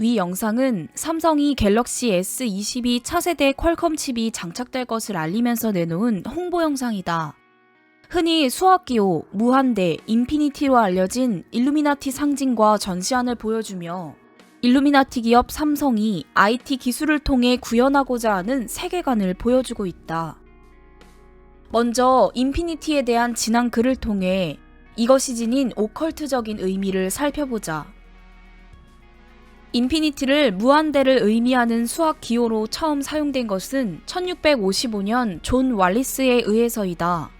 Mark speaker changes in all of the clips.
Speaker 1: 위 영상은 삼성이 갤럭시 S22 차세대 퀄컴 칩이 장착될 것을 알리면서 내놓은 홍보 영상이다. 흔히 수학기호, 무한대, 인피니티로 알려진 일루미나티 상징과 전시안을 보여주며 일루미나티 기업 삼성이 IT 기술을 통해 구현하고자 하는 세계관을 보여주고 있다. 먼저 인피니티에 대한 지난 글을 통해 이것이 지닌 오컬트적인 의미를 살펴보자. 인피니티를 무한대를 의미하는 수학 기호로 처음 사용된 것은 1655년 존 왈리스에 의해서이다.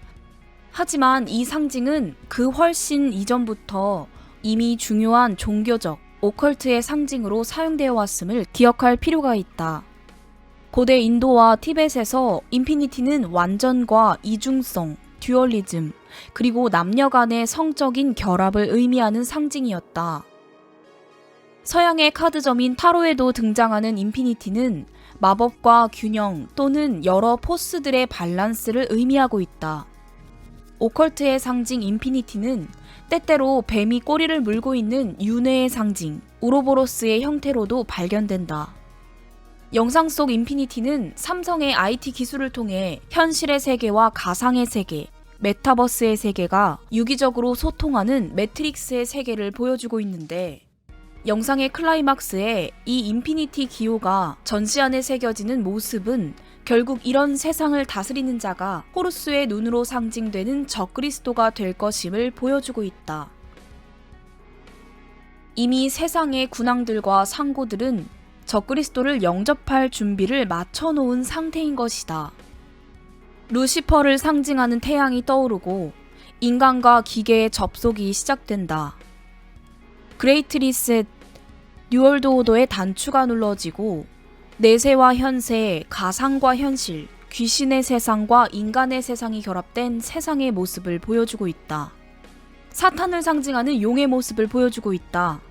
Speaker 1: 하지만 이 상징은 그 훨씬 이전부터 이미 중요한 종교적, 오컬트의 상징으로 사용되어 왔음을 기억할 필요가 있다. 고대 인도와 티벳에서 인피니티는 완전과 이중성, 듀얼리즘, 그리고 남녀 간의 성적인 결합을 의미하는 상징이었다. 서양의 카드점인 타로에도 등장하는 인피니티는 마법과 균형 또는 여러 포스들의 밸런스를 의미하고 있다. 오컬트의 상징 인피니티는 때때로 뱀이 꼬리를 물고 있는 윤회의 상징, 우로보로스의 형태로도 발견된다. 영상 속 인피니티는 삼성의 IT 기술을 통해 현실의 세계와 가상의 세계, 메타버스의 세계가 유기적으로 소통하는 매트릭스의 세계를 보여주고 있는데 영상의 클라이막스에 이 인피니티 기호가 전시 안에 새겨지는 모습은 결국 이런 세상을 다스리는 자가 호루스의 눈으로 상징되는 적그리스도가 될 것임을 보여주고 있다. 이미 세상의 군왕들과 상고들은 적그리스도를 영접할 준비를 마쳐놓은 상태인 것이다. 루시퍼를 상징하는 태양이 떠오르고 인간과 기계의 접속이 시작된다. 그레이트 리셋, 뉴월드 오더의 단추가 눌러지고 내세와 현세, 가상과 현실, 귀신의 세상과 인간의 세상이 결합된 세상의 모습을 보여주고 있다. 사탄을 상징하는 용의 모습을 보여주고 있다.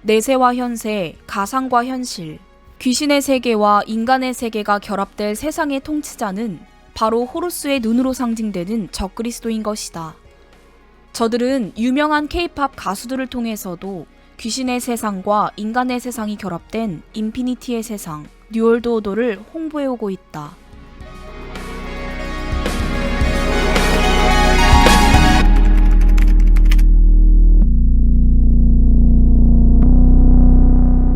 Speaker 1: 내세와 현세, 가상과 현실, 귀신의 세계와 인간의 세계가 결합될 세상의 통치자는 바로 호루스의 눈으로 상징되는 적그리스도인 것이다. 저들은 유명한 케이팝 가수들을 통해서도 귀신의 세상과 인간의 세상이 결합된 인피니티의 세상, 뉴월드 오더를 홍보해오고 있다.